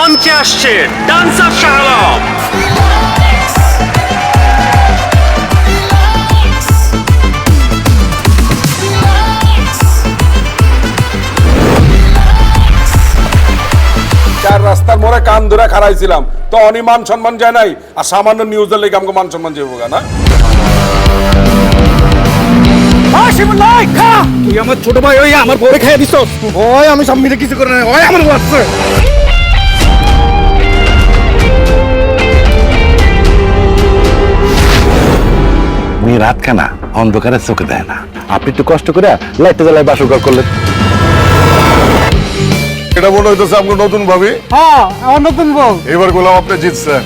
মঞ্চে আসছে ডান্সার শাহ আলম চার রাস্তার মোড়ে কান ধরে খারাইছিলাম তো অনি মান সম্মান যায় নাই আর সামান্য নিউজের লেগে আমাকে মান সম্মান যাব না? তুই আমার ছোট ভাই ওই আমার বউরে খাইয়ে দিছ ওই আমি সব মিলে কিছু করে না ওই আমার বাচ্চা। উনি রাতখানা অন্ধকারে চোখে দেয় না। আপনি একটু কষ্ট করে লাইটটা জ্বালায় বাসর ঘর করলেন। এটা মনে হইতেছে আমাকে নতুন ভাবি? হ্যাঁ আমার নতুন বউ। এবার গোলাম আপনি জিতছেন।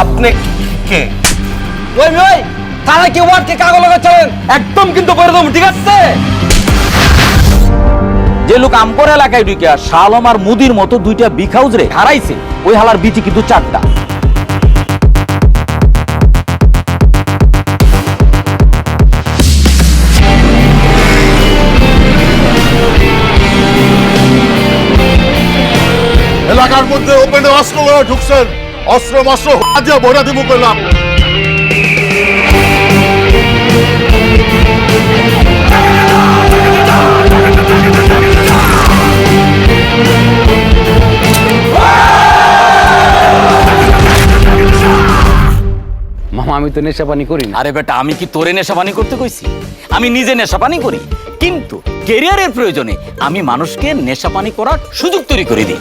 আপনি কে? ওই ওই তারা কি ওয়ার্ডকে কাগজ লাগাচ্ছেন একদম কিন্তু করে দেবো ঠিক আছে? যে লোক আমপর এলাকায় ঢুকে শালম আর মুদির মতো দুইটা বিখাউজ রে হারাইছে, ওই হালার বিটি কিন্তু চারটা। এলাকার মধ্যে ওপেনে অস্ত্র ঢুকছেন। অস্ত্র মস্ত্র ভরা দিব করলাম আমি তো নেশা পানি করি না। আরে বেটা, আমি কি তোরে নেশা পানি করতে কইছি? আমি নিজে নেশা পানি করি, কিন্তু কেরিয়ারের প্রয়োজনে আমি মানুষকে নেশা পানি করার সুযোগ তৈরি করে দিই।